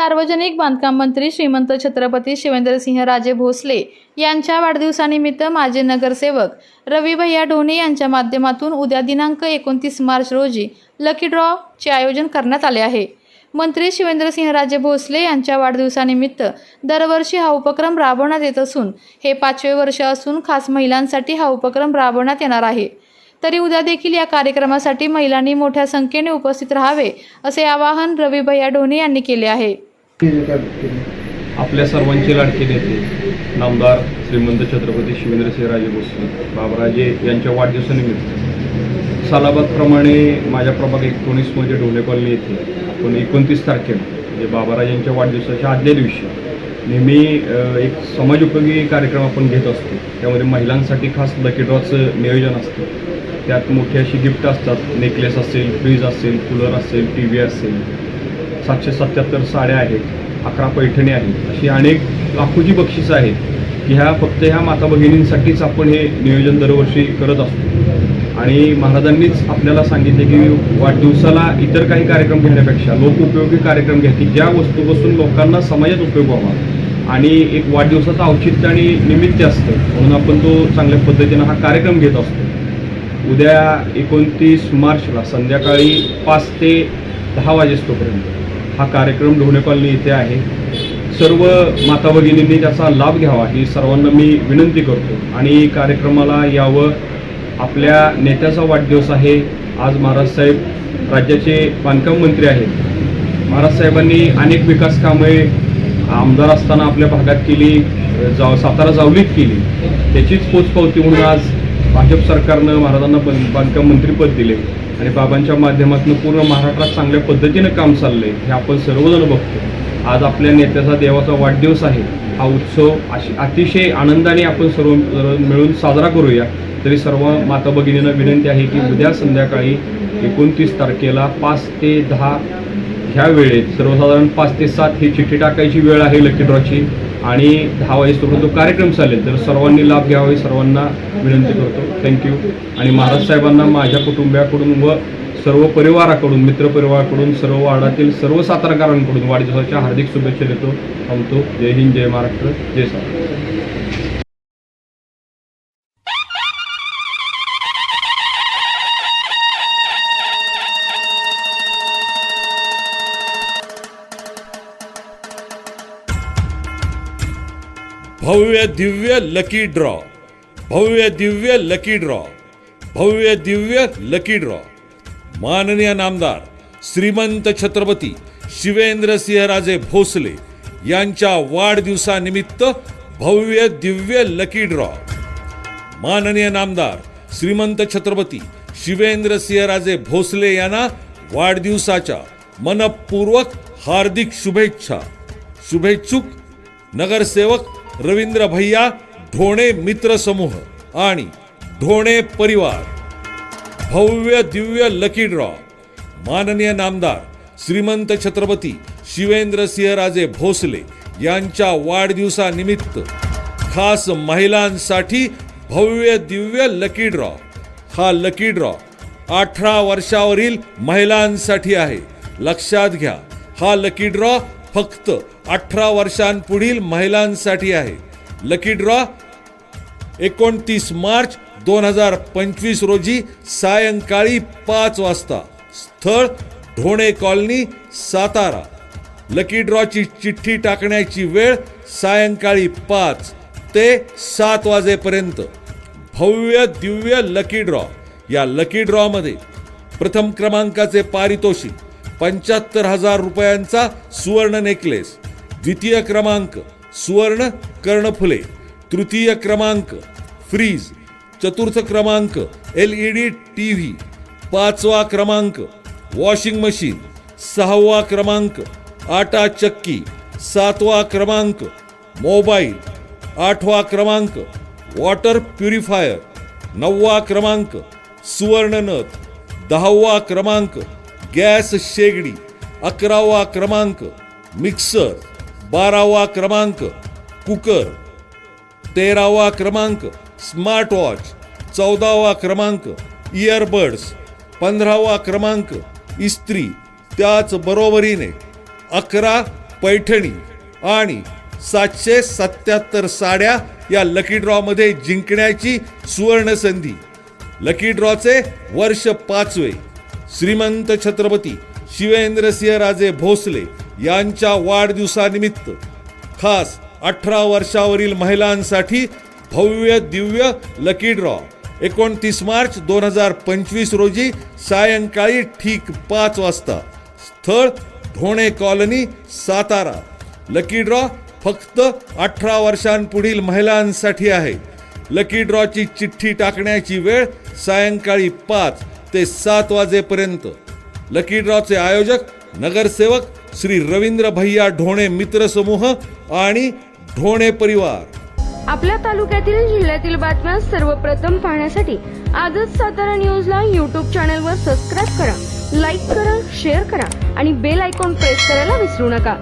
सार्वजनिक बांधकाम मंत्री श्रीमंत छत्रपती शिवेंद्रसिंह राजे भोसले यांच्या वाढदिवसानिमित्त माजी नगरसेवक रवी भैया ढोणे यांच्या माध्यमातून उद्या दिनांक एकोणतीस मार्च रोजी लकी ड्रॉचे आयोजन करण्यात आले आहे. मंत्री शिवेंद्रसिंहराजे भोसले यांच्या वाढदिवसानिमित्त दरवर्षी हा उपक्रम राबवण्यात येत असून हे पाचवे वर्ष असून खास महिलांसाठी हा उपक्रम राबवण्यात येणार आहे. तरी उद्या देखील या कार्यक्रमासाठी महिलांनी मोठ्या संख्येने उपस्थित राहावे असे आवाहन रवी भैया ढोणे यांनी केले आहे. आपल्या सर्वांचे लाडके नेते नामदार श्रीमंत छत्रपती शिवेंद्रसिंहराजे भोसले बाबराजे यांच्या वाढदिवसानिमित्त. सालाबादप्रमाणे माझ्या प्रभाग एकोणीसमध्ये ढोले कॉलनी येथे आपण एकोणतीस तारखेला म्हणजे बाबाराजांच्या वाढदिवसाच्या आदल्या दिवशी नेहमी एक समाजोपयोगी कार्यक्रम आपण घेत असतो. त्यामध्ये महिलांसाठी खास लकी ड्रॉचं नियोजन असतं. त्यात मोठी अशी गिफ्ट असतात. नेकलेस असेल फ्रीज असेल कूलर असेल टी व्ही असेल. सातशे सत्याहत्तर साड्या आहेत अकरा पैठणी आहेत अशी अनेक लाखोची बक्षिसं आहेत की ह्या फक्त ह्या माता भगिनींसाठीच आपण हे नियोजन दरवर्षी करत असतो. आणि महाराजांनीच आपल्याला सांगितले की वाढदिवसाला इतर काही कार्यक्रम घेण्यापेक्षा लोकउपयोगी कार्यक्रम घ्या की ज्या वस्तूपासून लोकांना समाजात उपयोग व्हावा. आणि एक वाढदिवसाचं औचित्य आणि निमित्त असतं म्हणून आपण तो चांगल्या पद्धतीनं हा कार्यक्रम घेत असतो. उद्या एकोणतीस मार्चला संध्याकाळी पाच ते दहा वाजेस्तोपर्यंत. हा कार्यक्रम ढोणे कॉलनी इथे आहे. सर्व माता भगिनींनी त्याचा लाभ घ्यावा ही सर्वांना मी विनंती करतो. आणि कार्यक्रमाला यावं. आपल्या नेत्याचा वाढदिवस आहे. आज महाराज साहेब राज्याचे बांधकाम मंत्री आहेत. महाराज साहेबांनी अनेक विकास कामे आमदार असताना आपल्या भागात केली जाव सातारा जावलीत केली. त्याचीच पोचपावती म्हणून आज भाजप सरकारनं महाराजांना बं बांधकाम मंत्रीपद दिले आणि बाबांच्या माध्यमातून पूर्ण महाराष्ट्रात चांगल्या पद्धतीनं काम चाललंय हे आपण सर्वजण बघतो. आज आपल्या नेत्याचा देवाचा वाढदिवस आहे. हा उत्सव अशी अतिशय आनंदाने आपण सर्व सर्व मिळून साजरा करूया. तरी सर्व माता भगिनींना विनंती आहे की उद्या संध्याकाळी एकोणतीस तारखेला पाच ते दहा ह्या वेळेत सर्वसाधारण पाच ते सात ही चिठ्ठी टाकायची वेळ आहे लकी ड्रॉची आणि दहा वाजेपर्यंत तो कार्यक्रम चालेल तर सर्वांनी लाभ घ्यावा सर्वांना विनंती करतो. थँक्यू आणि महाराज साहेबांना माझ्या कुटुंबियाकडून व सर्व परिवाराकडून मित्रपरिवाराकडून सर्व वार्डातील सर्व सातारकरांकडून वाढदिवसाच्या हार्दिक शुभेच्छा देतो थांबतो. जय हिंद जय महाराष्ट्र जय सातारा. भव्य दिव्य लकी ड्रॉ भव्य दिव्य लकी ड्रॉ भव्य दिव्य लकी ड्रॉ माननीय नामदार श्रीमंत छत्रपती शिवेंद्र सिंहराजे भोसले यांच्या वाढदिवसानिमित्त भव्य दिव्य लकी ड्रॉ माननीय नामदार श्रीमंत छत्रपती शिवेंद्र सिंहराजे भोसले यांना वाढदिवसाच्या मनपूर्वक हार्दिक शुभेच्छा. शुभेच्छुक नगरसेवक रवींद्र भैया ढोणे मित्र समूह आणि ढोणे परिवार. भव्य दिव्य लकी ड्रॉ माननीय नामदार श्रीमंत छत्रपती शिवेंद्र सिंहराजे भोसले यांच्या वाढदिवसानिमित्त खास महिलांसाठी भव्य दिव्य लकी ड्रॉ हा लकी ड्रॉ अठरा वर्षावरील महिलांसाठी आहे. लक्षात घ्या हा लकी ड्रॉ फक्त अठरा वर्षांपुढील महिलांसाठी आहे. लकी ड्रॉ एकोणतीस मार्च दोन हजार पंचवीस रोजी सायंकाळी पाच वाजता. स्थळ ढोणे कॉलनी सातारा. लकी ड्रॉची चिठ्ठी टाकण्याची वेळ सायंकाळी पाच ते सात वाजेपर्यंत. भव्य दिव्य लकी ड्रॉ या लकी ड्रॉमध्ये प्रथम क्रमांकाचे पारितोषिक पंच्याहत्तर हजार रुपयांचा सुवर्ण नेकलेस द्वितीय क्रमांक, सुवर्ण कर्णफुले. तृतीय क्रमांक, फ्रीज. चतुर्थ क्रमांक L E D T V पाचवा क्रमांक, वॉशिंग मशीन. सहावा क्रमांक, आटा चक्की. सातवा क्रमांक, मोबाईल. आठवा क्रमांक, वॉटर प्युरिफायर. नववा क्रमांक सुवर्णनथ दहावा क्रमांक, गॅस शेगडी. अकरावा क्रमांक, मिक्सर. बारावा क्रमांक कुकर. तेरावा क्रमांक स्मार्ट वॉच चौदावा क्रमांक इयरबड्स पंधरावा क्रमांक इस्त्री. त्याच बरोबरीने अकरा पैठणी आणि सातशे सत्याहत्तर साड्या या लकी ड्रॉमध्ये जिंकण्याची सुवर्णसंधी. लकी ड्रॉचे वर्ष पाचवे. श्रीमंत छत्रपती शिवेंद्रसिंह राजे भोसले यांच्या वाढदिवसानिमित्त खास अठरा वर्षावरील महिलांसाठी भव्य दिव्य लकी ड्रॉ एकोणतीस मार्च दोन हजार पंचवीस रोजी सायंकाळी ठीक पाच वाजता स्थळ Dhone colony Satara. Lucky draw फक्त अठरा वर्षांपुढील महिलांसाठी आहे. लकी ड्रॉची चिठ्ठी टाकण्याची वेळ सायंकाळी पाच ते सात वाजेपर्यंत. लकी ड्रॉचे आयोजक नगरसेवक श्री रवींद्र भैया ढोणे मित्र समूह आणि ढोणे परिवार. आपल्या तालुक्यातील जिल्ह्यातील बातम्या सर्वप्रथम पाहण्यासाठी आजच सातारा न्यूजला यूट्यूब चॅनलवर सबस्क्राईब करा लाईक करा शेअर करा आणि बेल आयकॉन प्रेस करायला विसरू नका.